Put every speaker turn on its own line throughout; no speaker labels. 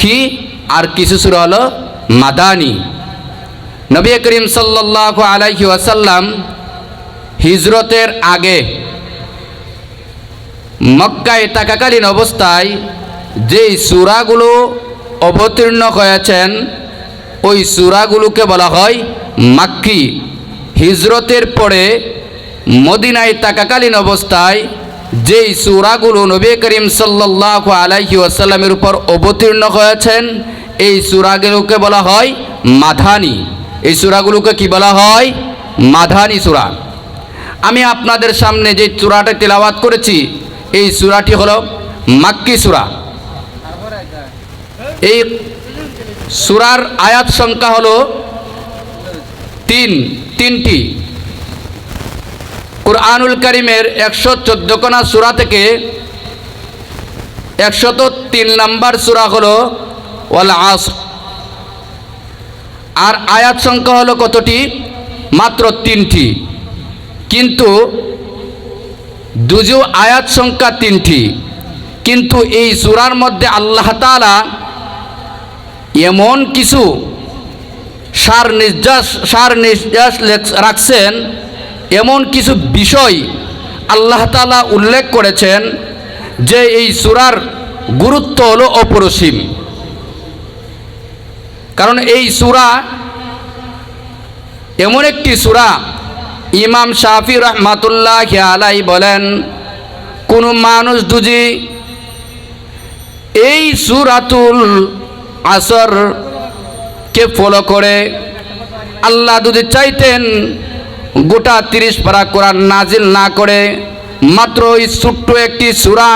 কি? আর কিছু সুরা হলো মাদানি। নবী করিম সাল্লাল্লাহু আলাইহি ওয়াসাল্লাম হিজরতের আগে মক্কায় থাকাকালীন অবস্থায় যেই সুরাগুলো অবতীর্ণ হয়েছেন, ওই সুরাগুলোকে বলা হয় মাক্কি। হিজরতের পরে মদিনায় থাকাকালীন অবস্থায় যেই সুরাগুলো নবী করিম সাল্লাল্লাহু আলাইহি ওয়াসাল্লামের উপর অবতীর্ণ হয়েছেন, এই সুরাগুলোকে বলা হয় মাধানি। এই সুরাগুলোকে কি বলা হয়? মাধানি সুরা। আমি আপনাদের সামনে যে সুরাটা তেলাওয়াত করেছি, এই সুরাটি হলো মাক্কি সুরা। এই সুরার আয়াত সংখ্যা হলো তিন, তিনটি। কুরআনুল করিমের একশো চোদ্দ কোনা সুরা থেকে একশত তিন নম্বর সুরা হলো ওয়াল আস আর আয়াত সংখ্যা হলো কতটি? মাত্র তিনটি। কিন্তু দুজো আয়াত সংখ্যা তিনটি। কিন্তু এই সুরার মধ্যে আল্লাহ তালা এমন কিছু সার নির্যাস সার নির্যাস রাখছেন এমন কিছু বিষয় আল্লাহ তালা উল্লেখ করেছেন যে এই সুরার গুরুত্ব হলো অপরসীম। কারণ এই সুরা এমন একটি সুরা, ইমাম শাফি রহমাতুল্লাহ আলাই বলেন, কোনো মানুষ দুজি এই সুরাতুল আসর কে ফলো করে, আল্লাহ যদি চাইতেন গোটা তিরিশ পারা কোরআন নাজিল না করে মাত্র ওই ছোট্ট একটি সুরা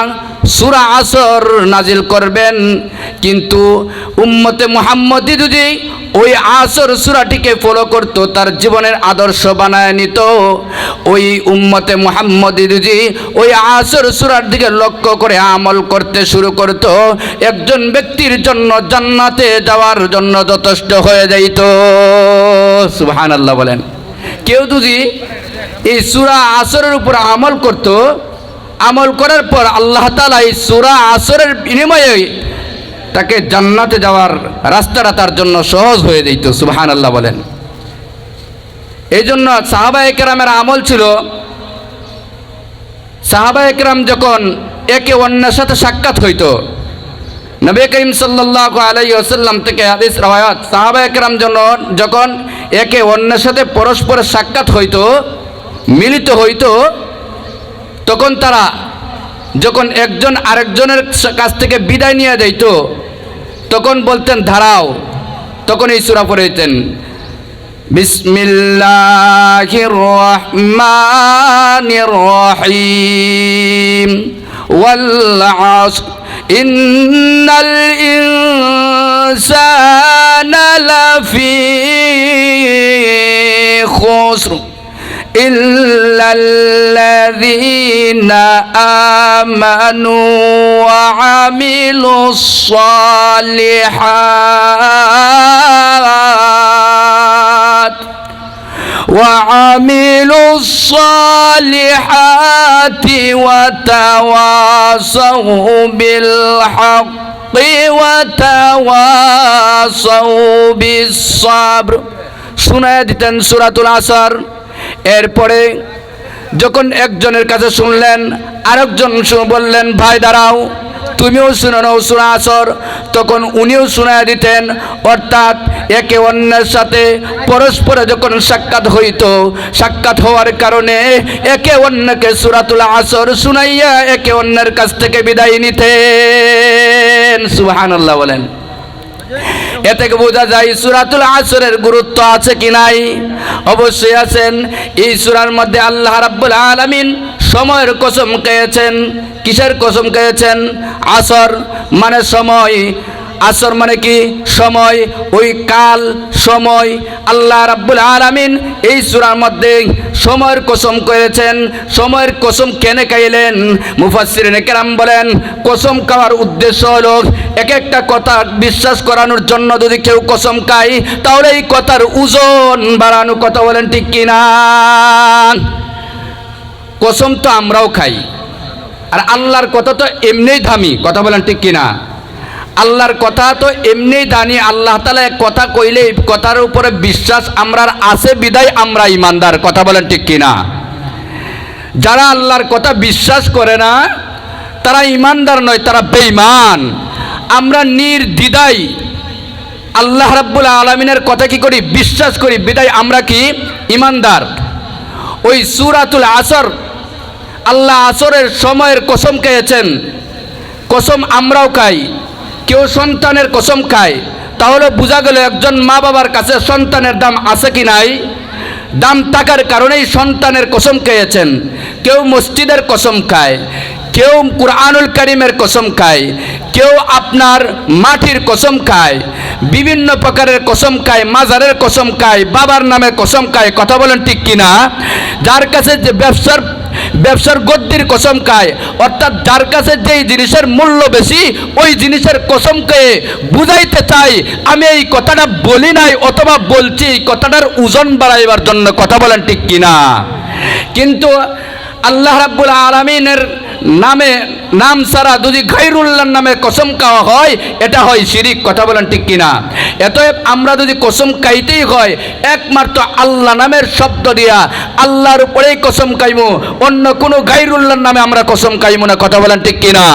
সুরা আসর নাজিল করবেন। কিন্তু উম্মতে মুহাম্মদি যদি ওই আসর সুরাটিকে ফলো করত, তার জীবনের আদর্শ বানায় নিত। ওই উম্মতে মুহাম্মদি যদি ওই আসর সুরার দিকে লক্ষ্য করে আমল করতে শুরু করত, একজন ব্যক্তির জন্য জান্নাতে যাওয়ার জন্য যথেষ্ট হয়ে যাইত। সুবহান আল্লাহ বলেন। কেউ যদি এই সুরা আসরের উপর আমল করত, আমল করার পর আল্লাহ তালা এই সুরা আসরের বিনিময়ে তাকে জান্নাতে যাওয়ার রাস্তাটা তার জন্য সহজ হয়ে যেত সুবহান আল্লাহ বলেন। এই জন্য সাহাবা একরামের আমল ছিল সাহাবা একরাম যখন একে অন্যের সাথে সাক্ষাৎ হইতো নবী করিম সাল্লাল্লাহু আলাইহি ওয়াসাল্লাম থেকে হাদিস রাওয়ায়াত সাহাবা একরাম যখন একে অন্যের সাথে পরস্পরের সাক্ষাৎ হইতো, মিলিত হইতো, তখন তারা যখন একজন আরেকজনের কাছ থেকে বিদায় নিয়ে যাইতো, তখন বলতেন ধারাও তখন এই সুরা ওয়াল আসর إن الإنسان لفي خسر إلا الذين آمنوا وعملوا الصالحات وعملوا الصالحات وتواصوا بالحق وتواصوا بالصبر শোনায় দিতেন সুরাতুল আসর এরপরে যখন একজনের কাছে শুনলেন, আরেকজন বললেন, ভাই, দাঁড়াও, তুমিও শুনে নাও সুরা আসর। তখন উনিও শোনায় দিতেন, অর্থাৎ একে অন্যের সাথে পরস্পরে যখন সাক্ষাৎ হইত, সাক্ষাৎ হওয়ার কারণে একে অন্যকে সুরাতুল আসর শুনাইয়া একে অন্যের কাছ থেকে বিদায় নিতেন। সুবহানাল্লাহ বলেন। এ থেকে বোঝা যায় সুরাতুল আসরের গুরুত্ব আছে কি নাই? অবশ্যই আছেন। এই সুরার মধ্যে আল্লাহ রাব্বুল আলামিন সময়ের কসম খেয়েছেন। কিসের কসম খেয়েছেন? আসর মানে সময়। আসর মানে কি? সময়। ওই কাল, সময়। আল্লাহ রাব্বুল আলামিন এই সূরার মধ্যে সময়ের কসম করেছেন। সময়ের কসম কেনে খাইলেন? মুফাসসিরিনে কেরাম বলেন, কসম খাওয়ার উদ্দেশ্য হলো এক একটা কথা বিশ্বাস করানোর জন্য যদি কেউ কসম খায়, তাহলে এই কথার ওজন বাড়ানো কথা বলেন ঠিক কিনা? কসম তো আমরাও খাই। আর আল্লাহর কথা তো এমনিই দামি, কথা বলেন ঠিক কিনা? আল্লাহর কথা তো এমনি দানি, আল্লাহ তালা এক কথা কইলে কথার উপরে বিশ্বাস আমরার আছে, বিদায় আমরা ইমানদার কথা বলেন ঠিক কিনা? যারা আল্লাহর কথা বিশ্বাস করে না, তারা ইমানদার নয়, তারা বেঈমান। আমরা নির্দ্বিধাই আল্লাহ রাব্বুল আলমিনের কথা কি করি? বিশ্বাস করি। বিদায় আমরা কি? ইমানদার ওই সুরাতুল আসর, আল্লাহ আসরের সময়ের কসম খেয়েছেন। কসম আমরাও খাই। কেউ সন্তানের কসম খায়, তাহলে বোঝা গেল একজন মা বাবার কাছে সন্তানের দাম আছে কি নাই? দাম থাকার কারণেই সন্তানের কসম খেয়েছেন। কেউ মসজিদের কসম খায়, কেউ কুরআনুল করিমের কসম খায়, কেউ আপনার মাটির কসম খায়, বিভিন্ন প্রকারের কসম খায়, মাজারের কসম খায়, বাবার নামে কসম খায়, কথা বলেন ঠিক কিনা? যার কাছে যে ব্যবসার ব্যবসার গদ্দির কসম খায়। অর্থাৎ যার কাছে যেই জিনিসের মূল্য বেশি, ওই জিনিসের কসম খেয়ে বুঝাইতে চাই আমি এই কথাটা বলি নাই অথবা বলছি কথাটার ওজন বাড়াইবার জন্য কথা বলেন ঠিক কিনা? কিন্তু আল্লাহ রাব্বুল আলমিনের নামে, নাম ছাড়া যদি গাইরুল্লাহর নামে কসম খাওয়া হয়, এটা হয় শিরিক, কথা বলেন ঠিক কিনা? এতএব আমরা যদি কসম খাইতেই হয়, একমাত্র আল্লাহ নামের শব্দ দিয়া আল্লাহর উপরেই কসম খাইমু, অন্য কোনো গাইরুল্লাহর নামে আমরা কসম খাইমু না, কথা বলেন ঠিক কিনা?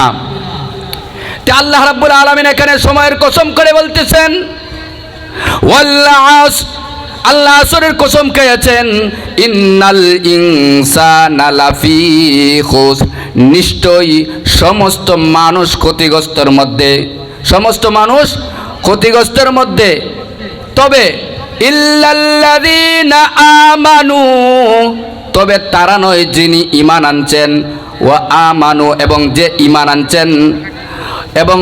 আল্লাহ রাব্বুল আলামিন এখানে সময়ের কসম করে বলতেছেন আল্লাহ আসরের কসম খেয়েছেন, ইন্নাল ইনসানা লাফি নিশ্চয়ই সমস্ত মানুষ ক্ষতিগ্রস্তর মধ্যে, সমস্ত মানুষ ক্ষতিগ্রস্তের মধ্যে। তবে আমানু, তবে তারা নয় যিনি ইমান আনছেন ও আমানু এবং যে ইমান আনছেন, এবং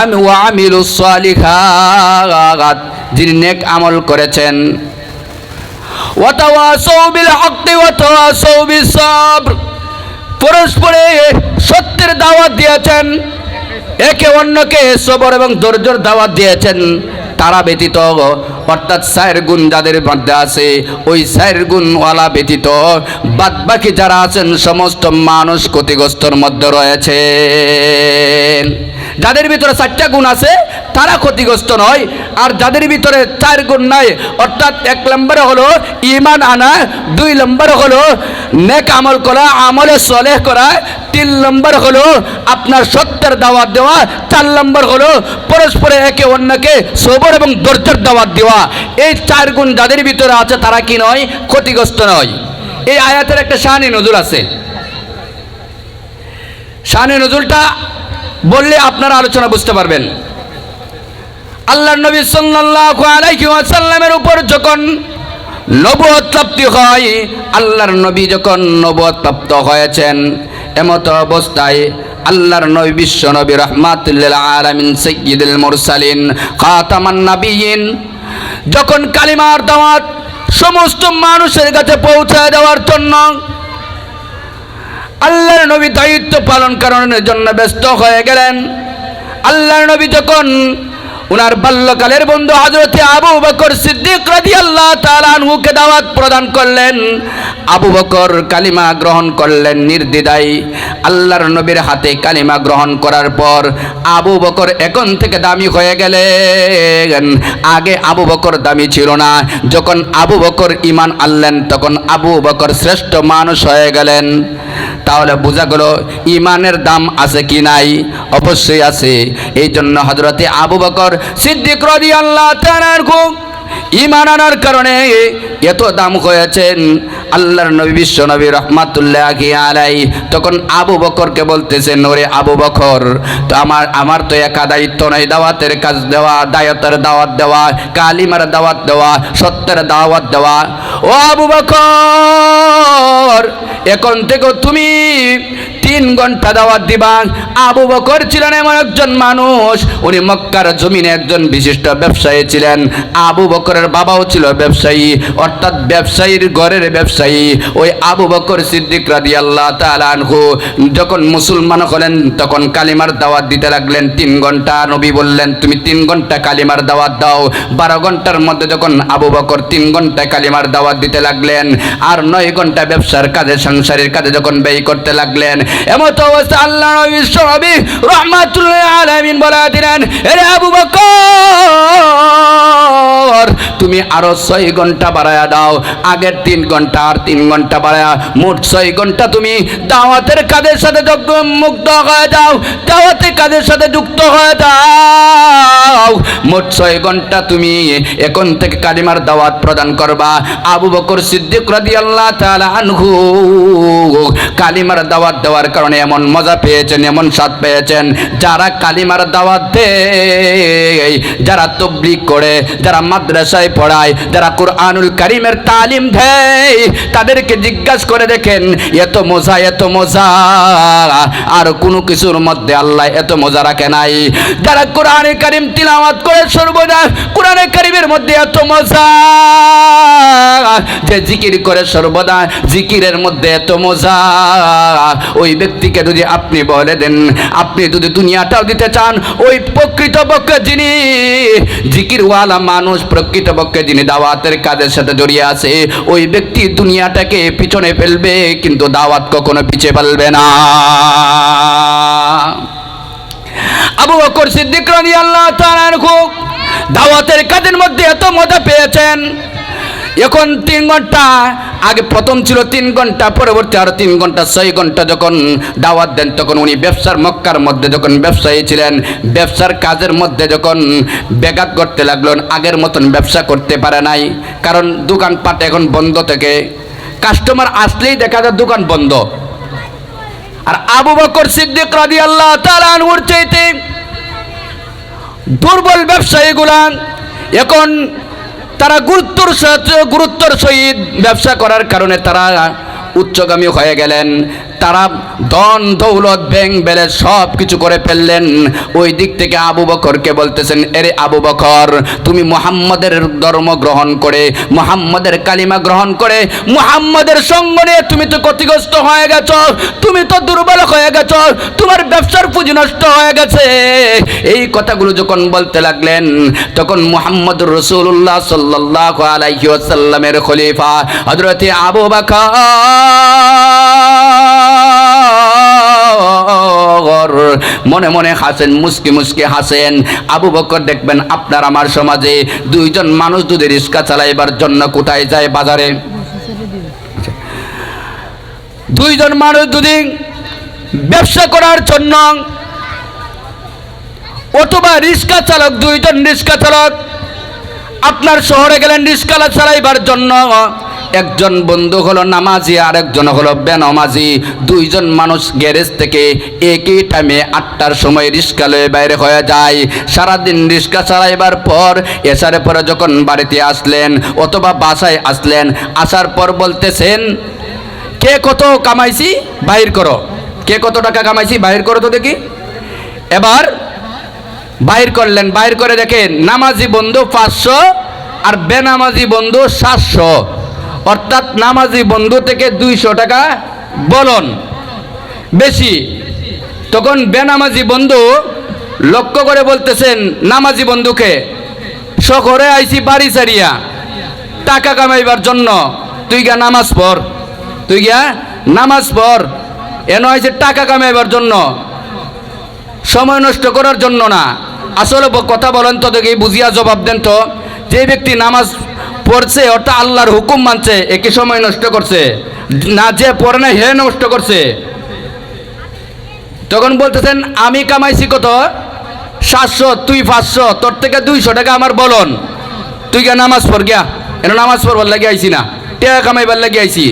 আমি ও আমিলু সালিহাত, যিনি নেক আমল করেছেন। ওয়াতাওয়াসাউ বিল হক্কি ওয়াতাওয়াসাউ বিস সাবর পরস্পরে সত্যের দাওয়াত দিয়েছেন। একে অন্যকে সবর এবং ধৈর্যর দাওয়াত দিয়েছেন। তারা ব্যতীত, অর্থাৎ সায়ের গুণ যাদের মধ্যে আছে, ওই সায়ের গুণওয়ালা ব্যতীত বাদ বাকি যারা আছেন, সমস্ত মানুষ ক্ষতিগ্রস্তর মধ্যে রয়েছে যাদের ভিতরে চারটা গুণ আছে, তারা ক্ষতিগ্রস্ত নয়। আর যাদের ভিতরে চার গুণ নাই, অর্থাৎ এক নম্বরে হলো ইমান আনা, দুই নম্বর হলো নেক আমল করা, আমলে সলেহ করা, তিন নম্বর হলো আপনার সত্যের দাওয়াত দেওয়া, চার নম্বর হলো পরস্পরে একে অন্যকে সবর এবং ধৈর্যের দাওয়াত দেওয়া। এই চার গুণ যাদের ভিতরে আছে, তারা কি নয়? ক্ষতিগ্রস্ত নয়। এই আয়াতের একটা শাহানি নজর আছে। শাহানি নজরুলটা বললে আপনারা আলোচনা বুঝতে পারবেন। আল্লাহ নবী সাল্লাল্লাহু আলাইহি ওয়াসাল্লামের উপর যখন নবুয়ত প্রাপ্তি হয়, আল্লাহর নবী যখন নবুয়ত প্রাপ্ত হয়েছেন, এমত অবস্থায় আল্লাহর নবী বিশ্ব নবী রহমাতুল্লিল আলামিন মুরসালিন, খাতামান নাবিয়িন যখন কালিমার দাওয়াত সমস্ত মানুষের কাছে পৌঁছে দেওয়ার জন্য আল্লাহর নবী দায়িত্ব পালন করানোর জন্য ব্যস্ত হয়ে গেলেন। আল্লাহর নবী যখন উনার বাল্যকালের বন্ধু হজরতে আবু বকর সিদ্দিক রাজি আল্লাহ তালানহুকে দাওয়াত প্রদান করলেন, আবু বকর কালিমা গ্রহণ করলেন নির্দ্বিধায়। আল্লাহর নবীর হাতে কালিমা গ্রহণ করার পর আবু বকর এখন থেকে দামি হয়ে গেলেন। আগে আবু বকর দামি ছিল না। যখন আবু বকর ইমান আনলেন, তখন আবু বকর শ্রেষ্ঠ মানুষ হয়ে গেলেন। তাহলে বোঝা গেল ইমানের দাম আছে কি নাই? অবশ্যই আছে। এই জন্য হজরতে আবু বকর সিদ্দিক রদি আল্লাহ খুব ইমান আনার কারণে এত দাম হয়েছেন। আল্লাহর নবী, বিশ্ব নবী রহমাতুল্লাহ আলাই তখন আবু বকরকে বলতেছেন, ওরে আবু বকর, তো আমার আমার তো একা দায়িত্ব নয় দাওয়াতের কাজ দেওয়া, দায়তের দাওয়াত দেওয়া, কালিমার দাওয়াত দেওয়া, সত্যের দাওয়াত দেওয়া। ও আবু বকর, এখন থেকে তুমি তিন ঘণ্টা দাওয়াত দিবা আবু বকর ছিলেন এমন একজন মানুষ, উনি মক্কার জমিনে একজন বিশিষ্ট ব্যবসায়ী ছিলেন। আবু বকরের বাবাও ছিল ব্যবসায়ী, অর্থাৎ ব্যবসায়ীর ঘরের ব্যবসায়ী। ওই আবু বকর সিদ্দিক রাদি আল্লাহ তালানহু যখন মুসলমান হলেন, তখন কালিমার দাওয়াত দিতে লাগলেন তিন ঘণ্টা। নবী বললেন, তুমি তিন ঘণ্টা কালিমার দাওয়াত দাও। বারো ঘণ্টার মধ্যে যখন আবু বকর তিন ঘণ্টা কালিমার দাওয়াত দিতে লাগলেন, আর নয় ঘণ্টা ব্যবসার কাজে, সংসারের কাজে যখন ব্যয় করতে লাগলেন এমত অবস্থা আল্লাহ নবী বিশ্বনবী রহমাতুল্লাহ আলামিন বলে দিলেন, এরে আবু বকর, তুমি আরও ছয় ঘণ্টা বাড়ায়া দাও, আগের তিন ঘণ্টা আর তিন ঘণ্টা বাড়ায়া, মোট ছয় ঘণ্টা তুমি দাওয়াতের কাজের সাথে মুক্ত হয়ে যাও, দাওয়াতের কাজের সাথে যুক্ত হয়ে যাও, মোট ছয় ঘণ্টা তুমি এখন থেকে কালিমার দাওয়াত প্রদান করবা। আবু বকর সিদ্দিক রাদিয়াল্লাহু তাআলা আনহু, কালিমার দাওয়াত দেওয়ার কারণে এমন মজা পেয়েছেন, এমন স্বাদ পেয়েছেন, যারা কালিমার দাওয়াত দেয়, যারা তবলিগ করে, যারা মাদ্রাসায় পড়ায়, যারা কোরআনুল কারিমের তালিম দেয়, তাদেরকে জিজ্ঞাসা করে দেখেন, এত মজা এত মজা, আর কোনো কিছুর মধ্যে আল্লাহ এত মজা রাখে নাই। যারা কোরআনে কারিম তিলাওয়াত করে সর্বদা, কোরআনে কারিমের মধ্যে এত মজা, যে জিকির করে সর্বদা, জিকিরের মধ্যে এত মজা, ওই ব্যক্তিকে যদি আপনি বলে দেন, আপনি যদি দুনিয়াটাও দিতে চান, ওই প্রকৃতপক্ষে যিনি জিকিরওয়ালা মানুষ প্রকৃতপক্ষে যিনি দাওয়াতের কাজের সাথে জড়িয়ে আছে, ওই ব্যক্তি দুনিয়াটাকে পিছনে ফেলবে, কিন্তু দাওয়াত কখনো পিছে ফেলবে না। আবু বকর সিদ্দিক রাদিয়াল্লাহু তাআলা আনহু দাওয়াতের কাজের মধ্যে এত মজা পেয়েছেন। এখন তিন ঘণ্টা আগে প্রথম ছিল তিন ঘণ্টা, পরবর্তী আরও তিন ঘণ্টা, ছয় ঘণ্টা যখন দাওয়াত দেন, তখন উনি ব্যবসার মক্কার মধ্যে যখন ব্যবসায়ী ছিলেন, ব্যবসার কাজের মধ্যে যখন ব্যাঘাত করতে লাগলেন আগের মতন ব্যবসা করতে পারে নাই। কারণ দোকানপাট এখন বন্ধ থেকে। কাস্টমার আসলেই দেখা যায় দোকান বন্ধ। আর আবু বকর সিদ্দিক রাদিয়াল্লাহু তাআলা আনহুর চাইতে দুর্বল ব্যবসায়ীগুলা এখন তারা গুরুত্বর সাথে গুরুত্বর সহিত ব্যবসা করার কারণে তারা উচ্চগামী হয়ে গেলেন। তারা ধন, দৌলত, ব্যাংক ব্যালেন্স সব কিছু করে ফেললেন। ওই দিক থেকে আবু বকরকে বলতেছেন, এরে আবু বকর, তুমি মুহাম্মাদের ধর্ম গ্রহণ করে, মোহাম্মদের কালিমা গ্রহণ করে, মুহাম্মাদের সঙ্গ নিয়ে তুমি তো ক্ষতিগ্রস্ত হয়ে গেছ, তুমি তো দুর্বল হয়ে গেছ, তোমার ব্যবসার পুঁজি নষ্ট হয়ে গেছে। এই কথাগুলো যখন বলতে লাগলেন, তখন মুহাম্মদ রসুল্লাহ সাল্লাহ আলাইহি ওয়াসাল্লামের খলিফা হজরতে আবু বকর। মনে মনে হাসেন, মুসকি মুসকি হাসেন। আবু বকর দেখবেন, আপনার আমার সমাজে দুইজন মানুষ যদি রিক্সা চালাইবার জন্য কোথায় যায় বাজারে? দুইজন মানুষ যদি ব্যবসা করার জন্য অথবা রিক্সা চালক, দুইজন রিক্সা চালক, আপনার শহরে গেলেন রিক্সা চালাইবার জন্য। একজন বন্ধু হলো নামাজি আর একজন হলো বেনমাজি। দুইজন মানুষ গ্যারেজ থেকে একই টাইমে আটটার সময় রিক্সা লয়ে বাইরে হয়ে যায়। সারাদিন রিক্সা চালাইবার পর এসারে পরে যখন বাড়িতে আসলেন অথবা বাসায় আসলেন, আসার পর বলতেছেন, কে কত কামাইছি? বাইর করো। কে কত টাকা কামাইছি? বাইর করো তো দেখি। এবার বাইর করলেন, বাইর করে দেখেন, নামাজি বন্ধু পাঁচশো আর বেনামাজি বন্ধু সাতশো। অর্থাৎ নামাজি বন্ধু থেকে দুইশো টাকা বলন। বেশি। তখন বেনামাজি বন্ধু লক্ষ্য করে বলতেছেন, নামাজি বন্ধুকে, শহরে আইছি বাড়ি সারিয়া টাকা কামাইবার জন্য। তুই গা নামাজ পড়। তুই গিয়া নামাজ পড়। এন হয়েছে টাকা কামাইবার জন্য। সময় নষ্ট করার জন্য না। আসলে কথা বলেন তো দেখি বুঝিয়া জবাব দেন তো। যে ব্যক্তি নামাজ পড়ছে, অর্থাৎ আল্লাহর হুকুম মানছে, একই সময় নষ্ট করছে। না যে পড়ে না হে নষ্ট করছে। তখন বলতেছেন, আমি কামাইছি কত? সাতশো, তুই পাঁচশো, তোর থেকে দুইশো টাকা আমার বলন। তুই গিয়া নামাজ পড় গিয়া। এন নামাজ পড়বার লাগে আইছি না। টাকা কামাইবার লাগে আইছি।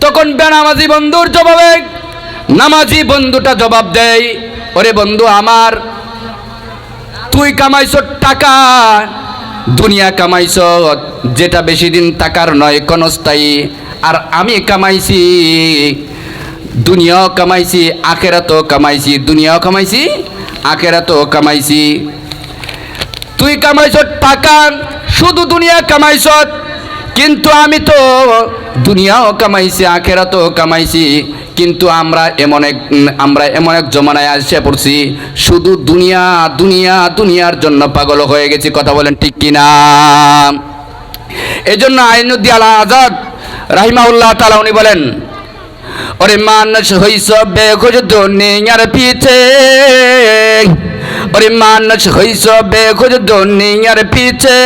তখন বেনামাজি বন্ধুর জবাবে, নামাজি বন্ধুটা জবাব দেয় ওরে বন্ধু আমার, তুই কামাইছ টাকা দুনিয়া কামাইছ, যেটা বেশি দিন টাকার নয় ক্ষণস্থায়ী। আর আমি কামাইছি, দুনিয়াও কামাইছি, আখেরাতও কামাইছি। দুনিয়াও কামাইছি, আখেরাতও কামাইছি। তুই কামাইছ টাকা, শুধু দুনিয়া কামাইছ, কিন্তু আমি তো দুনিয়াও কামাইছি, আখেরাতও কামাইছি। কিন্তু আমরা এমন এক আমরা এমন এক জমানায় আসে পড়ছি, শুধু দুনিয়া দুনিয়া, দুনিয়ার জন্য পাগল হয়ে গেছি, কথা বলেন ঠিক কিনা? জন্য আইনুদ্দি আল আজাদ রাহিমাউল্লাহ তালা উনি বলেন, ওরে মানুষ হইস বেগুজ দুনিয়ার পিছে। ওরে মানুষ হইস বেখোজ দুনিয়ার পিছে।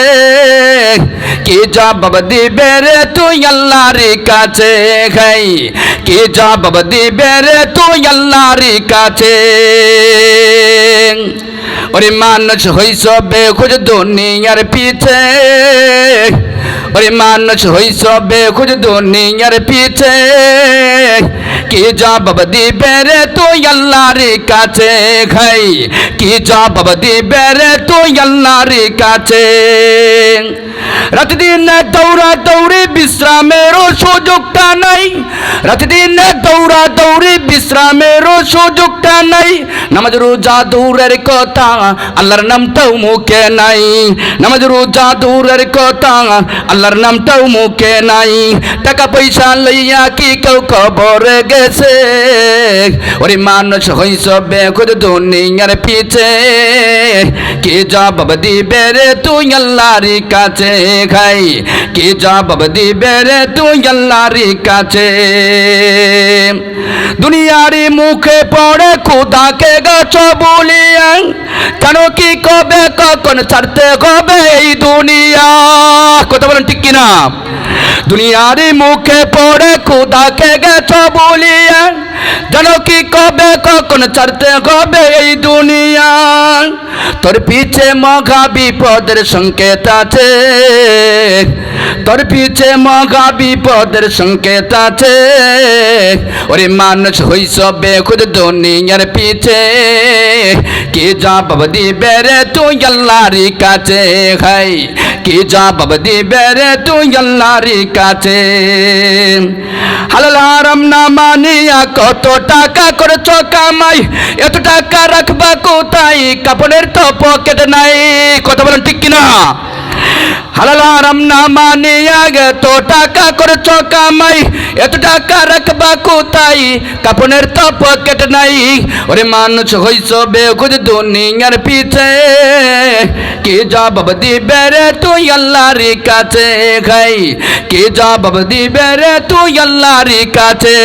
কি জবাব দিবে রে তুই আল্লাহর কাছে? খাই কি জবাব দিবে রে তুই আল্লাহর কাছে? ওরে মানুষ হইস বেখোজ দুনিয়ার পিছে। ওরে মানুষ হইস বেখোজ দুনিয়ার পিছে। কি জবাব দিবে রে তুই আল্লাহর কাছে? খাই কি জবাব দিবে রে তুই আল্লাহর কাছে? রাত দিন দৌড়া দৌড়ে বিশ্রামেরও সুযোগটা নাই। রাত দিন দৌড়া দৌড়ি বিশ্রামেরও সুযোগটা নাই। নামাজ রোজা দৌড়ের কথা, আল্লাহর নামটাও মুখে নাই। নামাজ রোজা দৌড়ের কথা, আল্লাহর নামটাও মুখে নাই। টাকা পয়সা লইয়া কি কেউ খবর গেছে? ওরে মানুষ হইস বেখুদ দুনিয়ার পিছে। কি জবাব দিবে রে তুই আল্লাহর কাছে খাই কি জবাব দিবে রে তুই আল্লাহর কাছে? দুনিয়ার মুখে পড়ে খুদাকে গাছ বলিয়া। কেন কি কবে কখন ছাড়তে হবে এই দুনিয়া? কথা বলেন ঠিক কিনা? দুনিয়ারি মুখে পড়ে খুদাকে গেছ বলিয়া। যেন কি কবে, কখন ছাড়তে হবে এই দুনিয়া? তোর পিছে মঘা বিপদের সংকেত আছে। তোর পিছে মঘা বিপদের সংকেত আছে। ওরে মানুষ হইস বেখুদ দুনিয়ার পিছে। কি জবাব দিবে রে তুই আল্লাহর কাছে? খাই কি জবাব দিবে রে তুই আল্লাহর কাছে? হারাম না মানিয়া, কত টাকা করেছ কামাই? এত টাকা রাখবা কোথায়? কাপড়ের তো পকেট নাই। কথা বলেন ঠিক কিনা? হালাল হারাম না মানিয়া গে তো টাকা করেছ কামাই এত টাকা রাখবা কোথায়? কাপনের তো পকেট নাই। ওরে মানুষ হইস বেগুজ দুনিয়ার পিছে। কি জবাব দিবে রে তুই আল্লাহর কাছে খাই কি জবাব দিবে রে তুই আল্লাহর কাছে?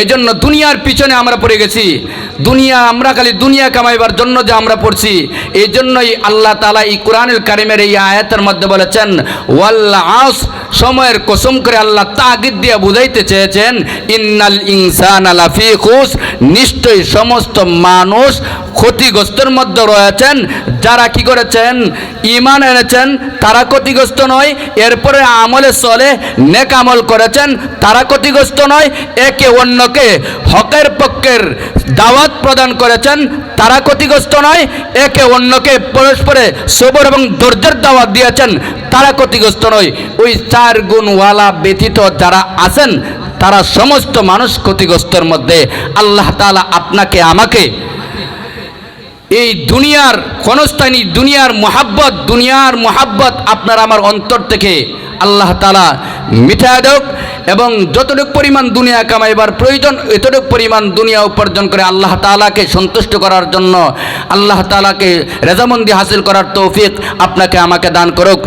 এই জন্য দুনিয়ার পিছনে আমরা পড়ে গেছি। দুনিয়া, আমরা খালি দুনিয়া কামাইবার জন্য যে আমরা পড়ছি এই জন্যই আল্লাহ তালা এই কোরআনুল কারিমের এই আয়াতের মধ্যে বলেছেন ওয়াল্লা আস সময়ের কসম করে আল্লাহ তাগিদ দিয়ে বুঝাইতে চেয়েছেন, ইন্নাল ইনসান আলাফি খুশ নিশ্চয়ই সমস্ত মানুষ ক্ষতিগ্রস্তের মধ্যে রয়েছেন। যারা কি করেছেন? ইমান এনেছেন, তারা ক্ষতিগ্রস্ত নয়। এরপরে আমলে চলে নেক আমল করেছেন, তারা ক্ষতিগ্রস্ত নয়। একে অন্যকে হকের পক্ষের দাওয়াত প্রদান করেছেন, তারা ক্ষতিগ্রস্ত নয়। একে অন্যকে পরস্পরে সবর এবং ধৈর্যের দাওয়াত দিয়েছেন, তারা ক্ষতিগ্রস্ত নয়। ওই চার গুণওয়ালা ব্যতীত যারা আছেন, তারা সমস্ত মানুষ ক্ষতিগ্রস্তর মধ্যে। আল্লাহ তালা আপনাকে, আমাকে এই দুনিয়ার ক্ষণস্থানী দুনিয়ার মোহাব্বত দুনিয়ার মোহাব্বত আপনার আমার অন্তর থেকে আল্লাহ তালা মিঠা দেওক এবং যতটুক পরিমাণ দুনিয়া কামাইবার প্রয়োজন, এতটুক পরিমাণ দুনিয়া উপার্জন করে আল্লাহ তালাকে সন্তুষ্ট করার জন্য, আল্লাহ তালাকে রেজামন্দি হাসিল করার তৌফিক আপনাকে আমাকে দান করুক।